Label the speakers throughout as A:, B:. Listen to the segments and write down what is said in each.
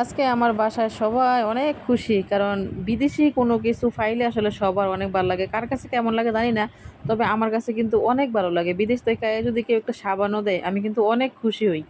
A: আজকে আমার বাসায় সবাই অনেক খুশি, কারণ বিদেশি কোনো কিছু ফাইলে আসলে সবার অনেক ভালো লাগে। কার কাছে কেমন লাগে জানি না, তবে আমার কাছে কিন্তু অনেক ভালো লাগে। বিদেশ থেকে যদি কেউ একটা সাবানও দেয়, আমি কিন্তু অনেক খুশি হই।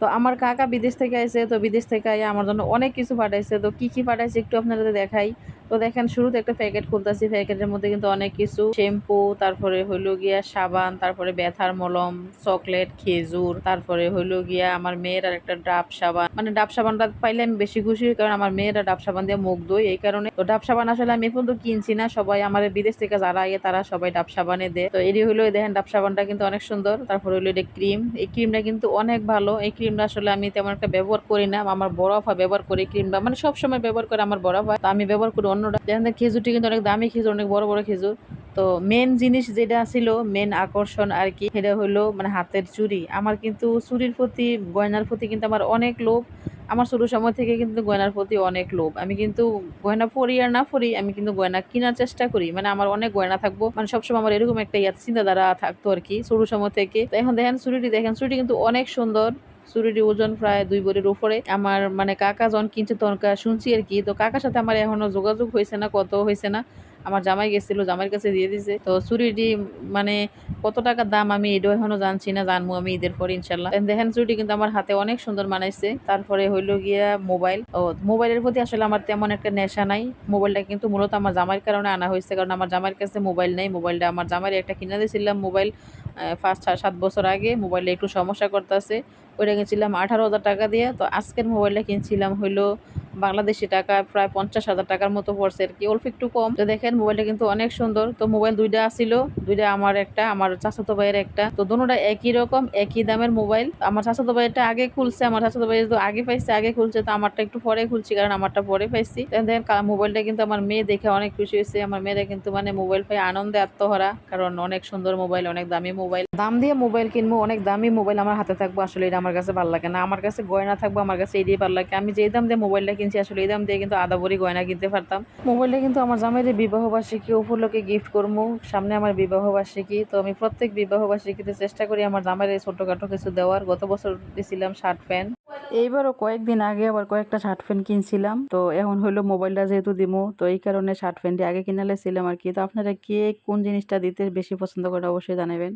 A: তো আমার কাকা বিদেশ থেকে আসে তো বিদেশ থেকে আমার জন্য অনেক কিছু পাঠাইছে। তো কি কি পাঠাইছে একটু আপনাদের দেখাই। তো দেখেন, শুরুতে একটা প্যাকেট খুলতেছি। প্যাকেটের মধ্যে কিন্তু অনেক কিছু। শ্যাম্পু, তারপরে হইল গিয়া সাবান, তারপরে ব্যথার মলম, চকলেট, খেজুর, তারপরে হইল গিয়া আমার মেয়ের আর একটা ডাব সাবান। মানে ডাব সাবানটা পাইলে আমি বেশি খুশি কারণ আমার মেয়েরা ডাব সাবান দিয়ে মুখ দই এই কারণে। তো ডাব সাবান আসলে আমি এখন তো কিনছি না। সবাই আমার বিদেশ থেকে যারা আইয়ে তারা সবাই ডাব সাবানে দেয়। তো এটি হইল দেখেন, ডাব সাবানটা কিন্তু অনেক সুন্দর। তারপরে হইল এটা ক্রিম। এই ক্রিমটা কিন্তু অনেক ভালো। এই ক্রিমটা আসলে আমি তেমন একটা ব্যবহার করি না। আমার বড় ব্যবহার করি ক্রিমটা মানে সবসময় ব্যবহার করে আমার বড় আফা তো আমি ব্যবহার করি অন্যটা। দেখেন খেজুরটি কিন্তু অনেক দামি খেজুর, অনেক বড় বড় খেজুর। তো মেন জিনিস যেটা ছিল মেন আকর্ষণ আর কি, সেটা হলো মানে হাতের চুড়ি। আমার কিন্তু চুরির প্রতি, গয়নার প্রতি কিন্তু আমার অনেক লোভ। আমার ছোটো সময় থেকে কিন্তু গয়নার প্রতি অনেক লোভ। আমি কিন্তু গয়না পরি আর না পরি, আমি কিন্তু গয়না কেনার চেষ্টা করি। মানে আমার অনেক গয়না থাকব। মানে সবসময় আমার এরকম একটা ইয়াত চিন্তাধারা থাকতো আর কি ছোটো সময় থেকে। তো এখন দেখেন চুরিটি দেখেন চুরিটি কিন্তু অনেক সুন্দর। চুরিটির ওজন প্রায় দুই বড়ির উপরে। আমার মানে কাকা জন কিনছে তখন শুনছি আর কি। তো কাকার সাথে আমার এখনও যোগাযোগ হয়েছে না কত হয়েছে না। আমার জামাই গেছিল, জামাইয়ের কাছে দিয়ে দিছে। তো চুরিটি মানে কত টাকার দাম আমি এটাও এখনও জানছি না, জানব আমি ঈদের পর ইনশাল্লাহ দেখেন, চুরিটি কিন্তু আমার হাতে অনেক সুন্দর মানাইছে। তারপরে হইল গিয়া মোবাইল। ও, মোবাইলের প্রতি আসলে আমার তেমন একটা নেশা নাই। মোবাইলটা কিন্তু মূলত আমার জামাইয়ের কারণে আনা হয়েছে, কারণ আমার জামাইয়ের কাছে মোবাইল নেই। মোবাইলটা আমার জামাইয়ের একটা কিনে দিয়েছিলাম মোবাইল ফার্স্ট সাত বছর আগে। মোবাইলে একটু সমস্যা করতেছে। ওইটা কিনছিলাম আঠারো হাজার টাকা দিয়ে। তো আজকের মোবাইলটা কিনছিলাম হইল বাংলাদেশি টাকা প্রায় পঞ্চাশ হাজার টাকার মতো পড়ছে আর কি। অল্প একটু কম। তো দেখেন, মোবাইলটা কিন্তু অনেক সুন্দর। তো মোবাইল দুইটা আসছিল দুইটা আমার একটা, আমার চাচাতো ভাইয়ের একটা। তো দুটোটা একই রকম, একই দামের মোবাইল। আমার চাচাতো ভাইয়েরটা আগে খুলছে, আমার চাচাতো ভাই তো আগে পাইছে, আগে খুলছে, তো আমারটা একটু পরে খুলছি, কারণ আমারটা পরে পাইছি। দেখেন মোবাইলটা কিন্তু আমার মেয়ে দেখে অনেক খুশি হয়েছে। আমার মেয়েরা কিন্তু মানে মোবাইল পাই আনন্দে আত্মহারা, কারণ অনেক সুন্দর মোবাইল, অনেক দামি মোবাইল। দাম দিয়ে মোবাইল কিনবো, অনেক দামি মোবাইল আমার হাতে থাকব, আসলে এটা আমার কাছে ভালো লাগে না। আমার কাছে গয়না থাকব, আমার কাছে এই দিয়ে ভালো লাগে। আমি যেই দাম দিয়ে মোবাইলটা কিনছি আসলে এই দাম দিয়ে কিন্তু আদা ভরি গয়না কিনতে পারতাম। মোবাইলটা কিন্তু আমার জামাইয়ের বিবাহ বার্ষিকী উপলক্ষে গিফট করব সামনে আমার বিবাহ বার্ষিকী তো আমি প্রত্যেক বিবাহ বার্ষিকীতে চেষ্টা করি আমার জামাইয়ের ছোটোখাটো কিছু দেওয়ার। গত বছর দিয়েছিলাম শার্ট প্যান্ট এইবারও কয়েকদিন আগে আবার কয়েকটা শার্ট প্যান্ট কিনছিলাম। তো এখন হলো মোবাইলটা যেহেতু দিমো, তো এই কারণে শার্ট প্যান্টটি আগে কিনালে ছিলাম আর কি। তো আপনারা কে কোন জিনিসটা দিতে বেশি পছন্দ করে অবশ্যই জানাবেন।